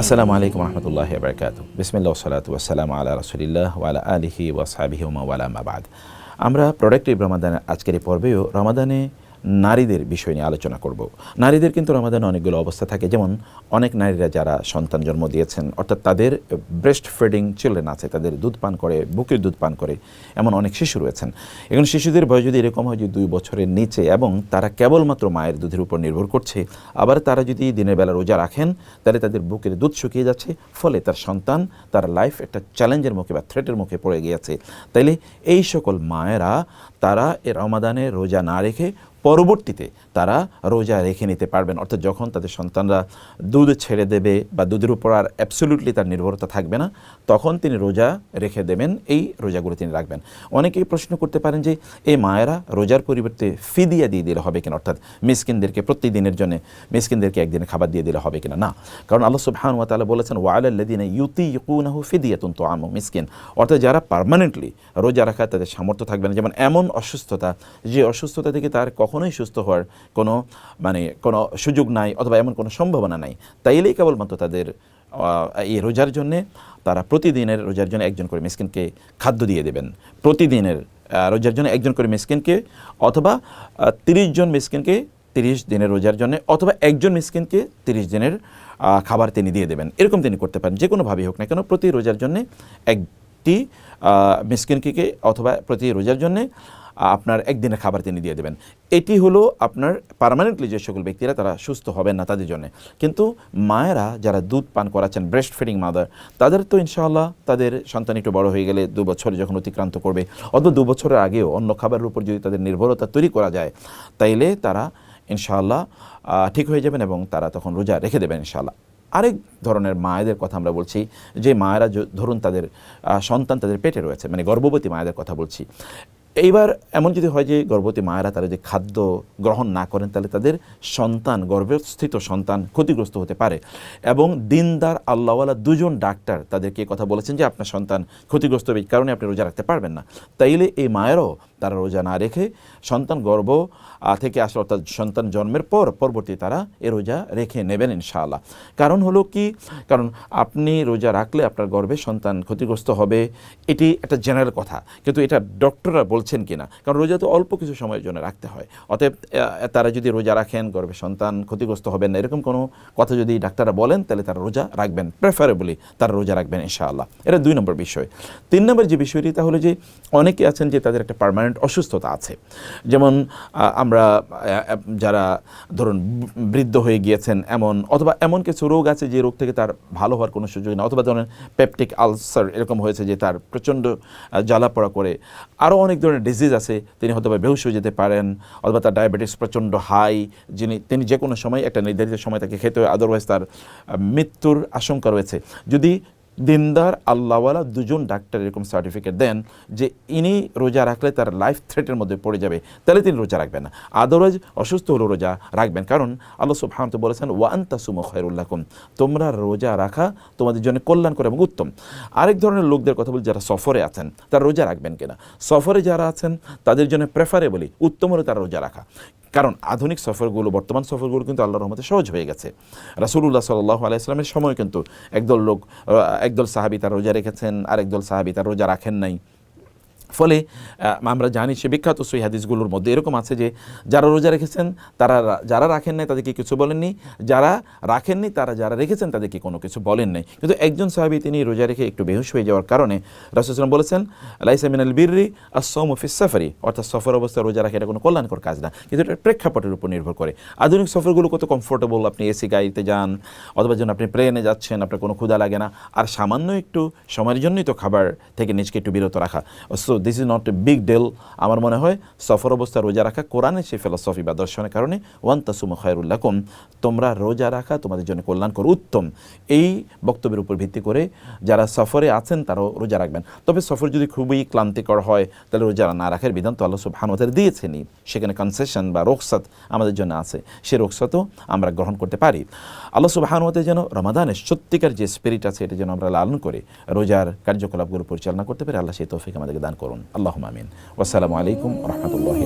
আসসালামু আলাইকুম রহমতুল্লাহ বরকাত বিসমিল্লা সালাত ওয়াসালাম আলা রসুলিল্লাহ ওয়ালা আলিহি ওয়াসাবিহি ওয়ালা মাবাদ আমরা প্রোডাক্টিভ রমাদানের আজকের এই পর্বেও রমাদানে নারীদের বিষয় নিয়ে আলোচনা করব। নারীদের কিন্তু রমাদানে অনেকগুলো অবস্থা থাকে। যেমন, অনেক নারীরা যারা সন্তান জন্ম দিয়েছেন, অর্থাৎ তাদের ব্রেস্ট ফিডিং চিলড্রেন আছে, তাদের দুধ পান করে, বুকের দুধ পান করে, এমন অনেক শিশু রয়েছেন। এখন শিশুদের বয়স যদি এরকম হয় যে দুই বছরের নিচে এবং তারা কেবলমাত্র মায়ের দুধের উপর নির্ভর করছে, আবার তারা যদি দিনের বেলা রোজা রাখেন, তাহলে তাদের বুকের দুধ শুকিয়ে যাচ্ছে, ফলে তার সন্তান, তার লাইফ একটা চ্যালেঞ্জের মুখে বা থ্রেটের মুখে পড়ে গিয়েছে। তাইলে এই সকল মায়েরা, তারা এ রমাদানে রোজা না রেখে পরবর্তীতে তারা রোজা রেখে নিতে পারবেন। অর্থাৎ যখন তাদের সন্তানরা দুধ ছেড়ে দেবে বা দুধের উপর আর অ্যাবসোলিউটলি তার নির্ভরতা থাকবে না, তখন তিনি রোজা রেখে দেবেন, এই রোজাগুলো তিনি রাখবেন। অনেকেই প্রশ্ন করতে পারেন যে এই মায়েরা রোজার পরিবর্তে ফিদিয়া দিয়ে দিলে হবে কিনা? অর্থাৎ মিসকিনদেরকে প্রতিদিনের জন্য, মিসকিনদেরকে একদিনে খাবার দিয়ে দিলে হবে কিনা? না। কারণ আল্লাহ সুবহান ওয়া তাআলা বলেছেন, ওয়ালাল্লাযিনা ইউতিকুনাহু ফিদিয়াতুন তুআমু মিসকিন। অর্থাৎ যারা পার্মানেন্টলি রোজা রাখা তাদের সামর্থ্য থাকবে না। যেমন এমন অসুস্থতা, যে অসুস্থতা থেকে তার কখনোই সুস্থ হওয়ার কোনো মানে কোনো সুযোগ নাই অথবা এমন কোনো সম্ভাবনা নাই। তাইলেই কেবলমাত্র তাদের এই রোজার জন্যে তারা প্রতিদিনের রোজার জন্য একজন করে মিসকিনকে খাদ্য দিয়ে দেবেন। প্রতিদিনের রোজার জন্য একজন করে মিসকিনকে অথবা তিরিশ জন মিসকিনকে তিরিশ দিনের রোজার জন্য অথবা একজন মিসকিনকে তিরিশ দিনের খাবার তিনি দিয়ে দেবেন। এরকম তিনি করতে পারেন যে কোনোভাবেই হোক না কেন, প্রতি রোজার জন্যে একটি মিসকিনকে অথবা প্রতি রোজার জন্যে আপনার একদিনের খাবার তিনি দিয়ে দেবেন। এটি হলো আপনার পার্মানেন্টলি যে সকল ব্যক্তিরা তারা সুস্থ হবেন না তাদের জন্য। কিন্তু মায়েরা যারা দুধ পান করাচ্ছেন ব্রেস্ট ফিডিং মাদার তাদের তো ইনশাআল্লাহ তাদের সন্তান একটু বড় হয়ে গেলে দু বছরে যখন অতিক্রান্ত করবে, অথবা দু বছরের আগেও অন্য খাবারের উপর যদি তাদের নির্ভরতা তৈরি করা যায়, তাইলে তারা ইনশাআল্লাহ ঠিক হয়ে যাবেন এবং তারা তখন রোজা রেখে দেবেন ইনশাআল্লাহ। আরেক ধরনের মায়েদের কথা আমরা বলছি, যে মায়েরা ধরুন তাদের সন্তান তাদের পেটে রয়েছে মানে গর্ভবতী মায়েদের কথা বলছি। এইবার এমন যদি হয় যে গর্ভবতী মায়েরা তারা যে খাদ্য গ্রহণ না করেন, তাহলে তাদের সন্তান, গর্ভস্থিত সন্তান ক্ষতিগ্রস্ত হতে পারে। এবং দিনদার আল্লাহওয়ালা দুজন ডাক্তার তাদেরকে কথা বলেছেন যে আপনার সন্তান ক্ষতিগ্রস্ত হবে কারণে আপনি রোজা রাখতে পারবেন না। তাইলে এই মায়েরও তারা রোজা না রেখে সন্তান গর্ভ থেকে আসলে অর্থাৎ সন্তান জন্মের পর পরবর্তী তারা এ রোজা রেখে নেবেন ইনশাআল্লাহ। কারণ হলো কি? কারণ আপনি রোজা রাখলে আপনার গর্ভে সন্তান ক্ষতিগ্রস্ত হবে, এটি একটা জেনারেল কথা। কিন্তু এটা ডক্টররা বলছেন কিনা? কারণ রোজা তো অল্প কিছু সময়ের জন্য রাখতে হয়। অতএব তারা যদি রোজা রাখেন, গর্ভে সন্তান ক্ষতিগ্রস্ত হবেন না, এরকম কোনো কথা যদি ডাক্তাররা বলেন, তাহলে তারা রোজা রাখবেন প্রেফারেবলি তারা রোজা রাখবেন, ইনশাআল্লাহ। এটা দুই নম্বর বিষয়। তিন নম্বর যে বিষয়টি, তা হলো যে অনেকে আছেন যে তাদের একটা পার্মানেন্ট অসুস্থতা আছে। যেমন আমরা যারা ধরুন বৃদ্ধ হয়ে গিয়েছেন, এমন, অথবা এমন কিছু রোগ আছে যে রোগ থেকে তার ভালো হওয়ার কোনো সুযোগ নেই, অথবা ধরেন পেপটিক আলসার এরকম হয়েছে যে তার প্রচণ্ড জ্বালা পড়া করে। আরও অনেক ধরনের ডিজিজ আছে, তিনি হয়তো বা বেহুশ হয়ে যেতে পারেন, অথবা তার ডায়াবেটিস প্রচণ্ড হাই যিনি, তিনি যে কোনো সময় একটা নির্ধারিত সময় তাকে খেতে হয় আদারওয়াইজ তার মৃত্যুর আশঙ্কা রয়েছে। যদি দিনদার, আল্লাহওয়ালা দুজন ডাক্তার এরকম সার্টিফিকেট দেন যে ইনি রোজা রাখলে তার লাইফ থ্রেটের মধ্যে পড়ে যাবে। তাহলে তিনি রোজা রাখবেন না। আদারওয়াইজ অসুস্থ হলেও রোজা রাখবেন। কারণ আল্লাহ তো বলেছেন ওয়ান তাসুমু খায়রুল্লাকুম তোমরা রোজা রাখা তোমাদের জন্য কল্যাণকর এবং উত্তম। আরেক ধরনের লোকদের কথা বলি, যারা সফরে আছেন, তারা রোজা রাখবেন কিনা? সফরে যারা আছেন, তাদের জন্য প্রেফারেবলি উত্তম হলো তারা রোজা রাখা। কারণ আধুনিক সফরগুলো, বর্তমান সফরগুলো কিন্তু আল্লাহর রহমতে সহজ হয়ে গেছে। রাসুলুল্লাহ সাল্লাহ আলাইসলামের সময় কিন্তু একদল লোক একদল সাহাবি তার রোজা রেখেছেন আর একদল সাহাবি তার রোজা রাখেন নাই। ফলে আমরা জানি সে বিখ্যাত সই হাদিসগুলোর মধ্যে এরকম আছে যে, যারা রোজা রেখেছেন, তারা যারা রাখেন নাই তাদেরকে কিছু বলেননি। যারা রাখেননি তারা যারা রেখেছেন, তাদেরকে কোনো কিছু বলেন নাই। কিন্তু একজন সাহাবি, তিনি রোজা রেখে একটু বেহুশ হয়ে যাওয়ার কারণে রাসুলাম বলেছেন, লাইসা মিনাল বীররি আসম ফিস সাফারি। অর্থাৎ সফর অবস্থায় রোজা রাখা এটা কোনো কল্যাণকর কাজ না। কিন্তু এটা প্রেক্ষাপটের উপর নির্ভর করে। আধুনিক সফরগুলো কত কমফোর্টেবল আপনি এসি গাড়িতে যান, অথবা যখন আপনি প্লেনে যাচ্ছেন, আপনার কোনো ক্ষুধা লাগে না। আর সামান্য একটু সময়ের জন্যই তো খাবার থেকে নিজকে একটু বিরত রাখা। This is not a big deal আমার মনে হয়, সফর অবস্থা রোজা রাখা কোরআনের সেই ফিলসফি বা দর্শনের কারণে ওয়ান তাসুম খায়রুল্লাকুম তোমরা রোজা রাখা তোমাদের জন্য কল্যাণকর, উত্তম। এই বক্তব্যের উপর ভিত্তি করে যারা সফরে আছেন, তারাও রোজা রাখবেন। তবে সফর যদি খুবই ক্লান্তিকর হয়, তাহলে রোজা না রাখার বিধান তো আল্লাহ সুবহানুতার দিয়েছেনই। সেখানে কনসেশন বা রোকসাত আমাদের জন্য আছে। সে রোকসাতও আমরা গ্রহণ করতে পারি। আল্লাহ সুবহানুতার যেন রমাদানের সত্যিকার যে স্পিরিট আছে, এটা যেন আমরা লালন করে রোজার কার্যকলাপগুলো পরিচালনা করতে পারি আল্লাহ সেই তৌফিক আমাদেরকে দান করুন আল্লাহ আমিন আসসালামু আলাইকুম রহমতুল্লাহ